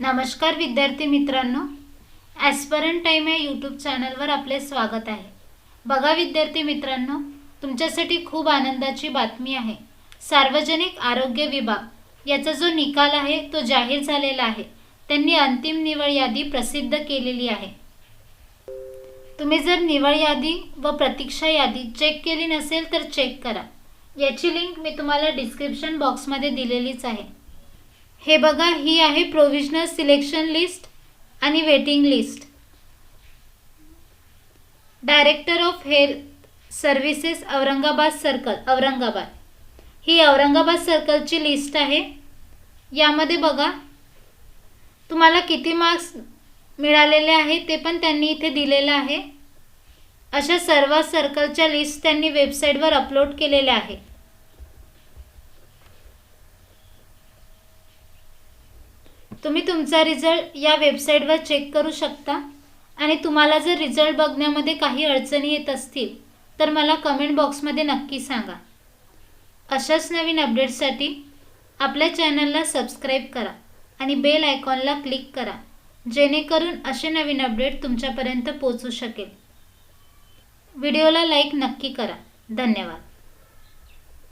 नमस्कार विद्यार्थी मित्रांनो. ॲस्परंट टाईम या यूट्यूब चॅनलवर आपले स्वागत आहे. बघा विद्यार्थी मित्रांनो तुमच्यासाठी खूप आनंदाची बातमी आहे. सार्वजनिक आरोग्य विभाग याचा जो निकाल आहे तो जाहीर झालेला आहे. त्यांनी अंतिम निवड यादी प्रसिद्ध केलेली आहे. तुम्ही जर निवड यादी व प्रतीक्षा यादी चेक केली नसेल तर चेक करा. याची लिंक मी तुम्हाला डिस्क्रिप्शन बॉक्समध्ये दिलेलीच आहे. हे बघा ही आहे प्रोव्हिजनल सिलेक्शन लिस्ट आणि waiting list director of health services Aurangabad circle Aurangabad. ही औरंगाबाद सर्कलची लिस्ट आहे. यामध्ये बघा तुम्हाला किती मार्क्स मिळालेले आहे ते पण त्यांनी इथे दिलेलं आहे. अशा सर्व सर्कलच्या लिस्ट त्यांनी वेबसाईटवर अपलोड केलेल्या आहे तुम्ही तुमचा रिझल्ट या वेबसाईटवर चेक करू शकता. आणि तुम्हाला जर रिझल्ट बघण्यामध्ये काही अडचणी येत असतील तर मला कमेंट बॉक्समध्ये नक्की सांगा. अशाच नवीन अपडेट्ससाठी आपल्या चॅनलला सबस्क्राईब करा आणि बेल आयकॉनला क्लिक करा जेणेकरून असे नवीन अपडेट तुमच्यापर्यंत पोचू शकेल. व्हिडिओला लाईक नक्की करा. धन्यवाद.